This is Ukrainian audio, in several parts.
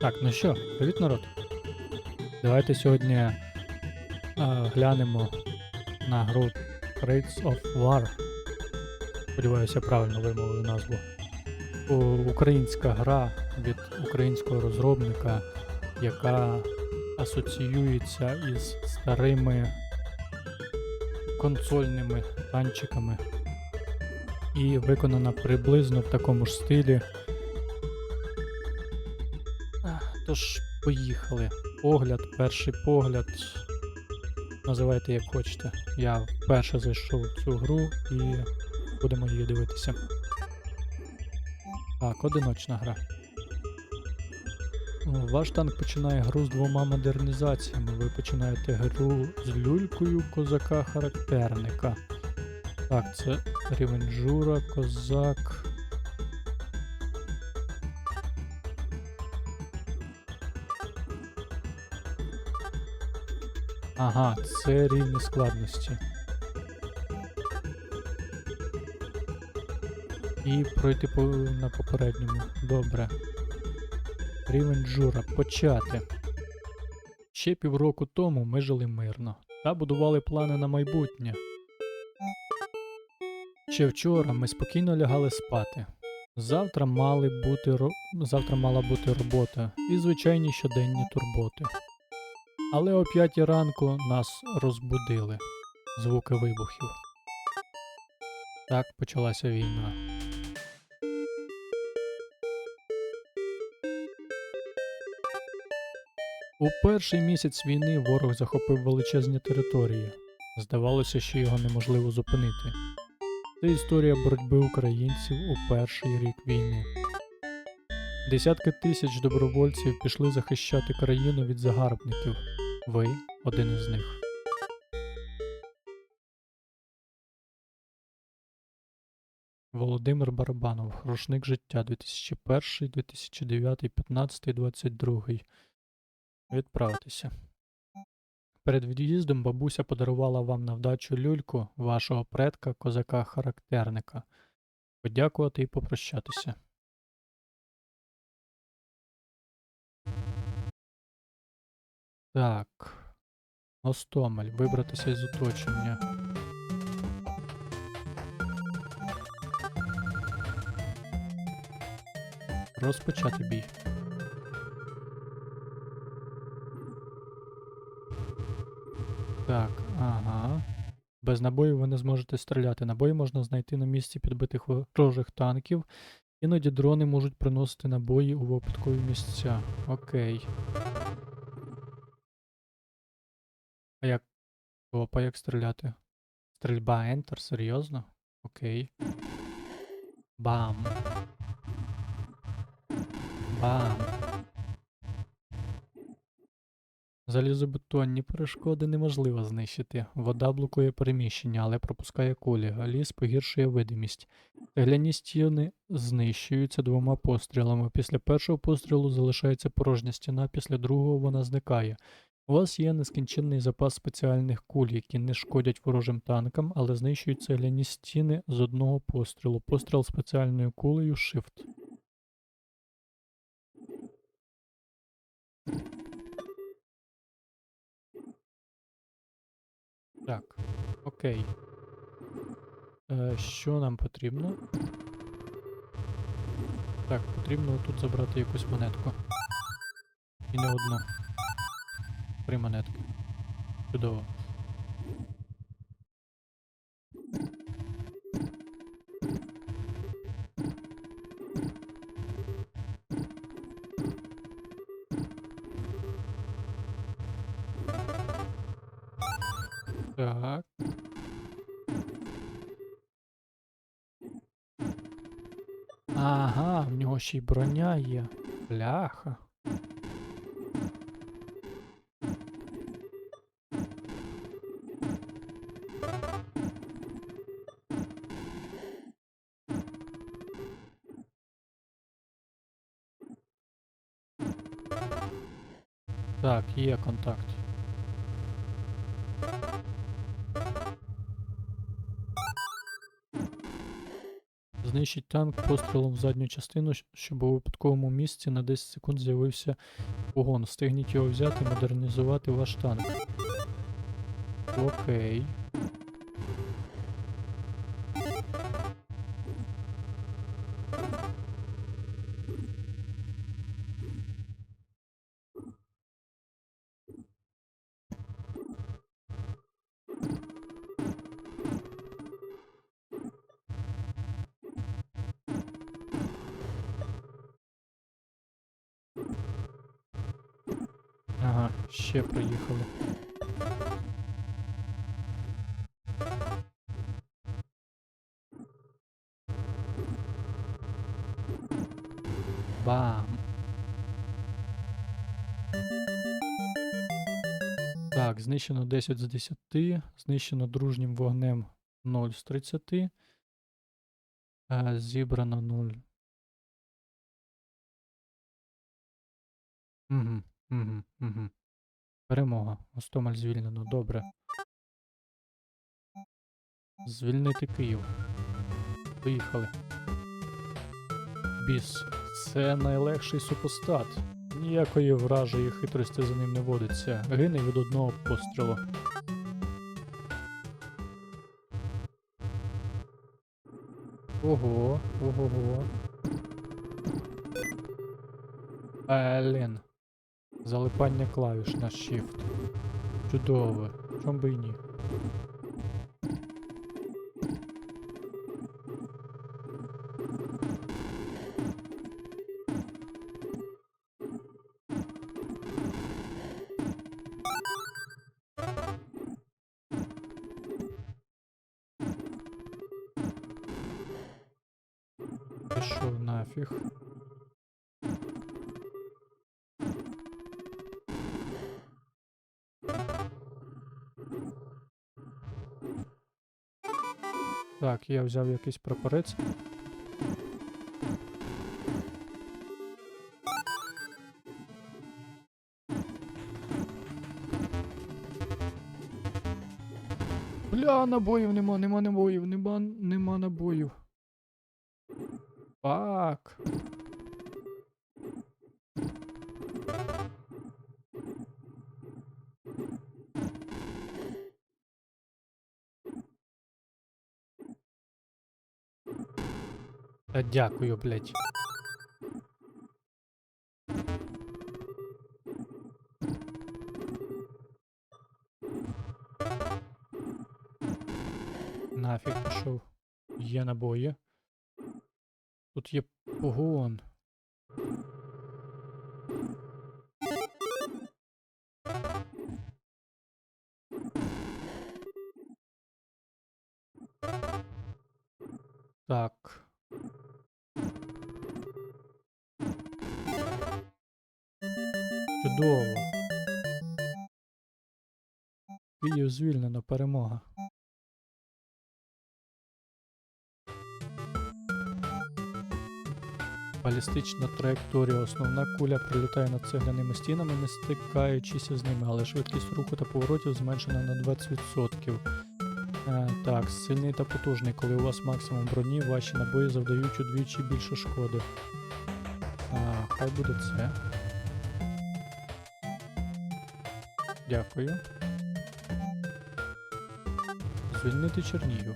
Так, ну що, привіт, народ. Давайте сьогодні е, глянемо на гру Crates of War. Сподіваюся, правильно вимовив назву. Українська гра від українського розробника, яка асоціюється із старими консольними танчиками і виконана приблизно в такому ж стилі. Тож, поїхали. Погляд, перший погляд. Називайте як хочете. Я вперше зайшов в цю гру і будемо її дивитися. Так, одиночна гра. Ваш танк починає гру з двома модернізаціями. Ви починаєте гру з люлькою козака-характерника. Так, це рівенжура, козак. Ага, це рівні складності. І пройти по, на попередньому. Добре. Рівень жура. Почати. Ще півроку тому ми жили мирно та будували плани на майбутнє. Ще вчора ми спокійно лягали спати. Завтра мали бути ро... завтра мала бути робота і звичайні щоденні турботи. Але о п'ятій ранку нас розбудили звуки вибухів. Так почалася війна. У перший місяць війни ворог захопив величезні території. Здавалося, що його неможливо зупинити. Це історія боротьби українців у перший рік війни. Десятки тисяч добровольців пішли захищати країну від загарбників. Ви один із них. Володимир Барабанов. Рушник життя 2001, 2009, 15, 22. Відправитися. Перед від'їздом бабуся подарувала вам на вдачу люльку вашого предка козака-характерника. Подякувати і попрощатися. Так. Гостомель. Вибратися із оточення. Розпочати бій. Так, ага. Без набоїв ви не зможете стріляти. Набої можна знайти на місці підбитих ворожих танків. Іноді дрони можуть приносити набої у випадкові місця. Окей. Опа, як стріляти? Стрільба Enter, серйозно? Окей. Бам. Бам. Залізобетонні перешкоди неможливо знищити. Вода блокує переміщення, але пропускає кулі, ліс погіршує видимість. Цегляні стіни знищуються двома пострілами. Після першого пострілу залишається порожня стіна, після другого вона зникає. У вас є нескінченний запас спеціальних куль, які не шкодять ворожим танкам, але знищують цегляні стіни з одного пострілу. Постріл спеціальною кулею Shift. Так, окей. Е, що нам потрібно? Так, потрібно тут забрати якусь монетку. І не одну. Три монетки. Чудово. Так. Ага, в нього ще й броня є. Бляха. Так, є контакт. Знищить танк пострілом в задню частину, щоб у випадковому місці на 10 секунд з'явився вогон. Встигніть його взяти і модернізувати ваш танк. Окей. Ага, ще приїхали. Бам. Так, знищено 10 з 10, знищено дружнім вогнем 0 з 30. Е, зібрано 0. Угу, угу, угу. Перемога. Гостомель звільнено. Добре. Звільнити Київ. Поїхали. Біс. Це найлегший супостат. Ніякої вражої хитрості за ним не водиться. Гине від одного пострілу. Ого, ого-го. Блін. Залипання клавіш на Shift. Чудово. Чом би і ні. Пішов нафіг. Так, я взяв якийсь прапорець. Бля, набоїв нема, нема набоїв, нема, нема набоїв. Фак. Та дякую, блядь. Нафіг пішов. Є набої. Тут є погон. Так. Чудово. Київ звільнено, перемога. Балістична траєкторія. Основна куля прилітає над цегляними стінами, не стикаючись з ними, але швидкість руху та поворотів зменшена на 20%. Е, так, сильний та потужний. Коли у вас максимум броні, ваші набої завдають удвічі більше шкоди. А, хай буде це. Дякую. Звільнити Чернігів.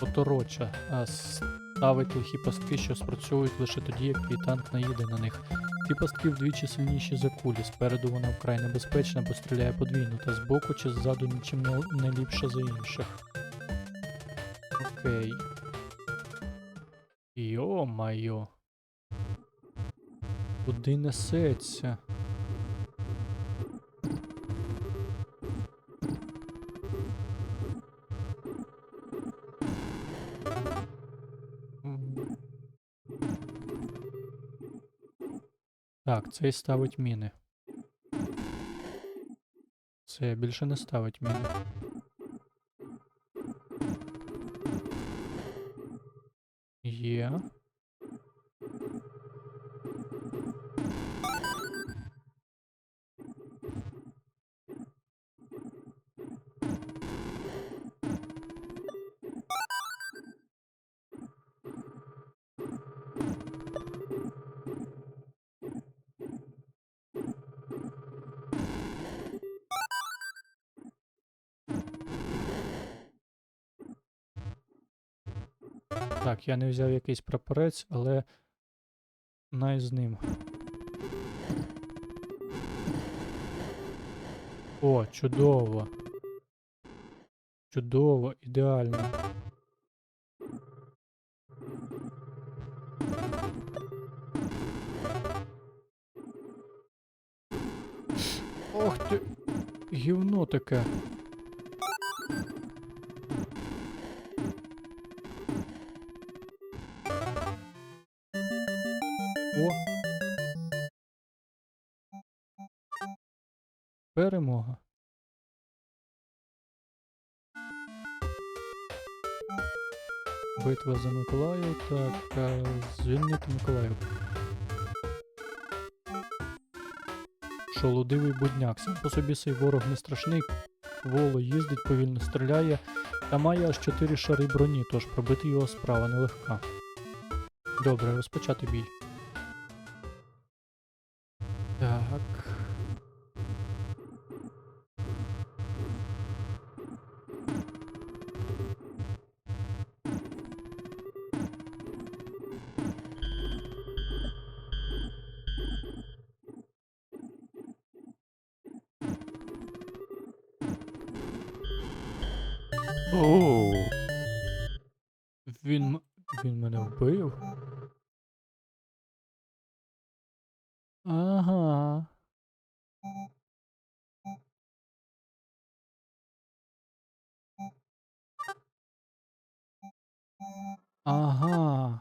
Отороча. Ставить лихі пастки, що спрацьовують лише тоді, як твій танк наїде на них. Ці пастки вдвічі сильніші за кулі. Спереду вона вкрай небезпечна, бо стріляє подвійно, та збоку чи ззаду нічим не ліпша за інших. Окей. Йо-майо. Куди несеться? Так, цей ставить міни. Це більше не ставить міни. Є. Я не взяв якийсь прапорець, але най з ним. О, чудово. Чудово, ідеально. Ох ти, гівно таке. Перемога. Битва за Миколаїв. Так, е, звільнити Миколаїв. Шолодивий будняк. Сам по собі цей ворог не страшний. Воло їздить, повільно стріляє та має аж 4 шари броні, тож пробити його справа нелегка. Добре, розпочати бій. Оу. Він, він мене вбив. Ага. Ага.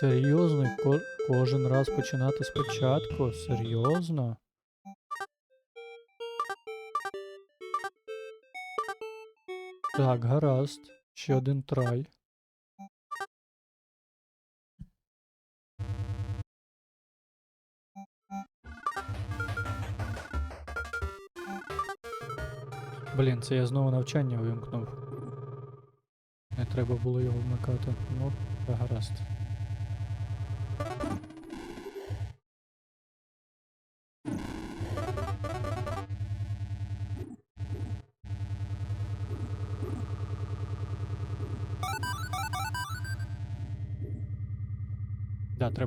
Серйозно, ко- кожен раз починати спочатку? Серйозно? Так, гаразд. Ще один трай. Блін, це я знову навчання вимкнув. Не треба було його вмикати. Ну, гаразд.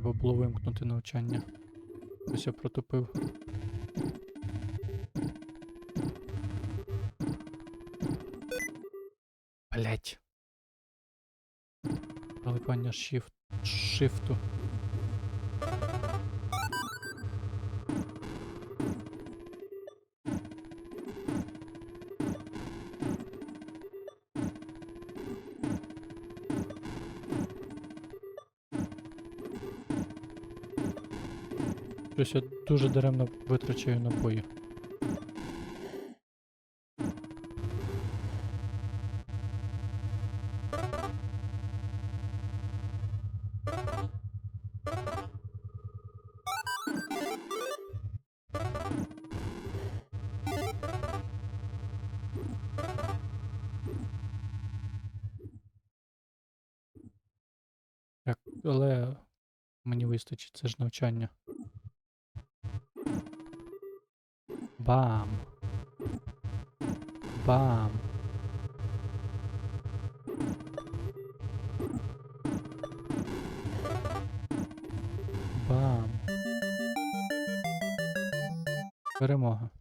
Треба було вимкнути навчання. Ось я протупив. Блять. Залипання shift. Шифту. Щось я дуже даремно витрачаю набої. Так, але мені вистачить, це ж навчання. Бам. Бам. Бам. Перемога.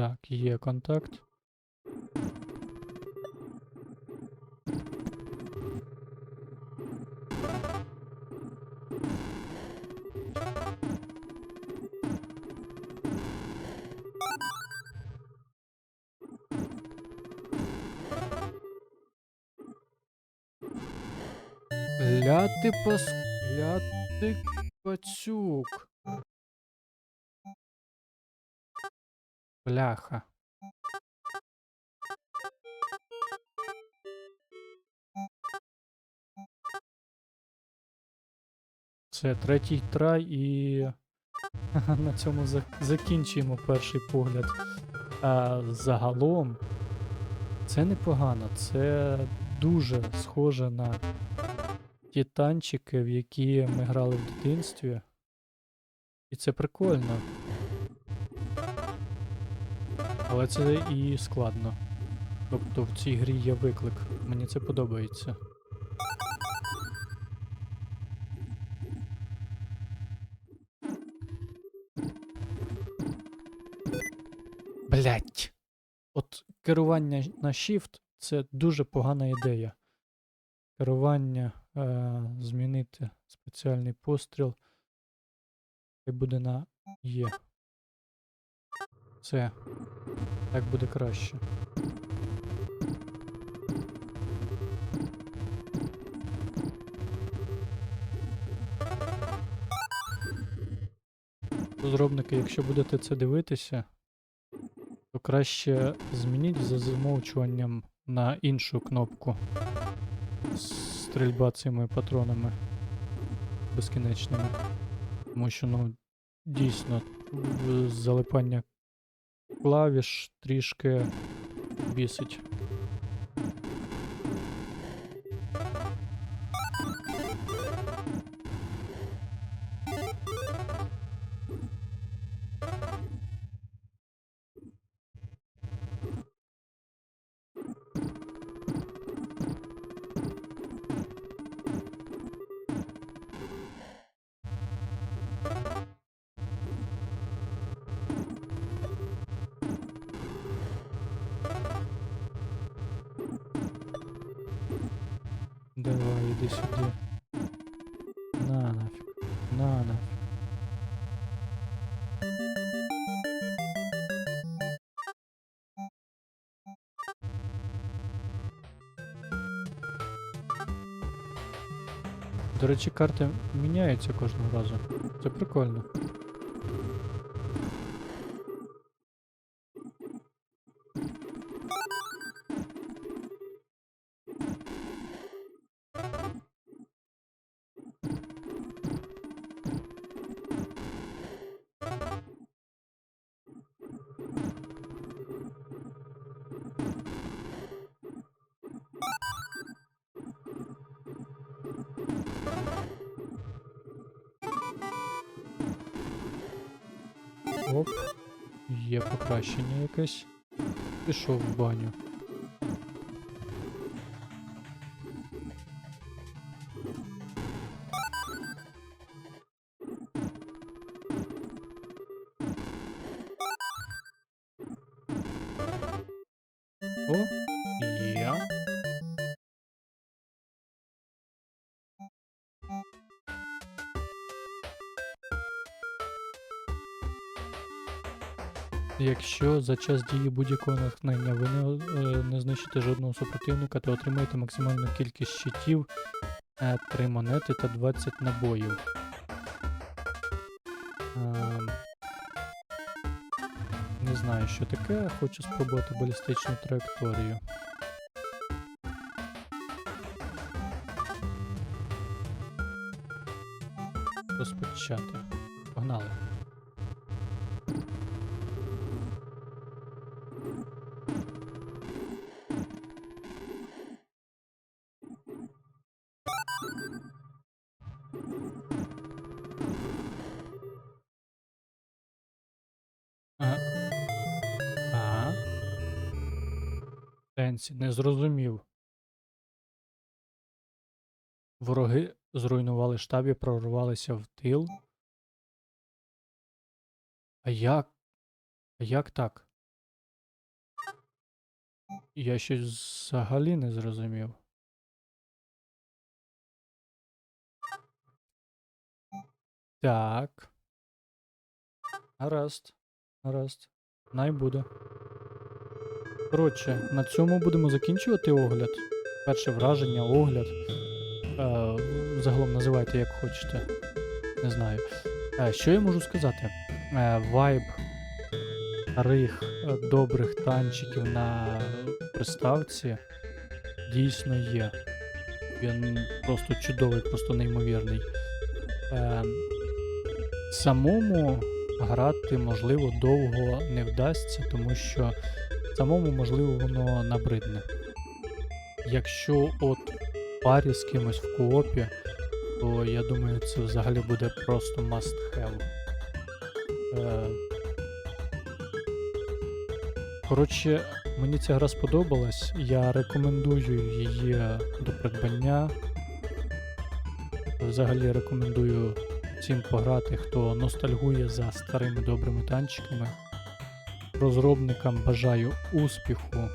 Так, є контакт. Ля ти пас... Ля ти пацюк. Бляха. Це третій трай і на цьому закінчуємо перший погляд. А Загалом це непогано, це дуже схоже на ті танчики, в які ми грали в дитинстві. І це прикольно. Але це і складно. Тобто в цій грі є виклик. Мені це подобається. Блять. От керування на Shift це дуже погана ідея. Керування е, змінити спеціальний постріл. Хай буде на Є. Це. Так буде краще. Розробники, якщо будете це дивитися, то краще змініть за замовчуванням на іншу кнопку. Стрільба цими патронами безкінечними. Тому що, ну, дійсно, залипання клавіш трішки бісить. Давай, іди сюди. На нафіг. На нафіг. До речі, карти міняються кожного разу. Це прикольно. Оп. Є покращення якесь. Пішов в баню. Якщо за час дії будь-якого натхнення ви не, е, не знищите жодного супротивника, то отримаєте максимальну кількість щитів, 3 монети та 20 набоїв. Ем, Не знаю, що таке, хочу спробувати балістичну траєкторію. Розпочати. Сенсі, не зрозумів. Вороги зруйнували штаб і прорвалися в тил. А як? А як так? Я щось взагалі не зрозумів. Так. Гаразд. Гаразд. Най буде. Коротше, на цьому будемо закінчувати огляд. Перше враження, огляд. Е, загалом називайте як хочете. Не знаю. Е, що я можу сказати? Е, вайб старих е, добрих танчиків на приставці дійсно є. Він просто чудовий, просто неймовірний. Е, самому грати, можливо, довго не вдасться, тому що самому, можливо, воно набридне. Якщо от парі з кимось в коопі, то я думаю, це взагалі буде просто must have. Е, Коротше, мені ця гра сподобалась. Я рекомендую її до придбання. Взагалі рекомендую всім пограти, хто ностальгує за старими добрими танчиками. Розробникам бажаю успіху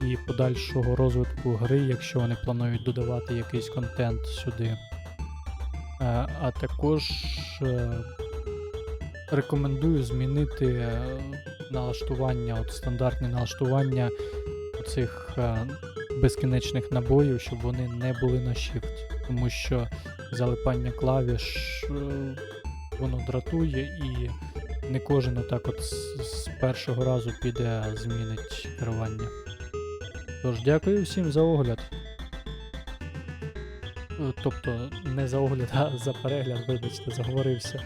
і подальшого розвитку гри, якщо вони планують додавати якийсь контент сюди. Е, А також е, рекомендую змінити е, налаштування, от стандартне налаштування цих безкінечних набоїв, щоб вони не були на shift. Тому що залипання клавіш воно дратує і не кожен отак от з, першого разу піде змінить керування. Тож, дякую всім за огляд. Е, Тобто не за огляд, а за перегляд, вибачте, заговорився.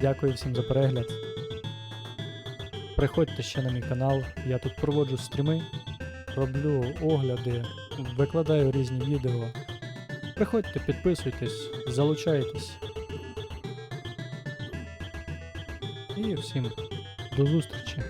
Дякую всім за перегляд. Приходьте ще на мій канал, я тут проводжу стріми, роблю огляди, викладаю різні відео. Приходьте, підписуйтесь, залучайтесь. І всім до зустрічі.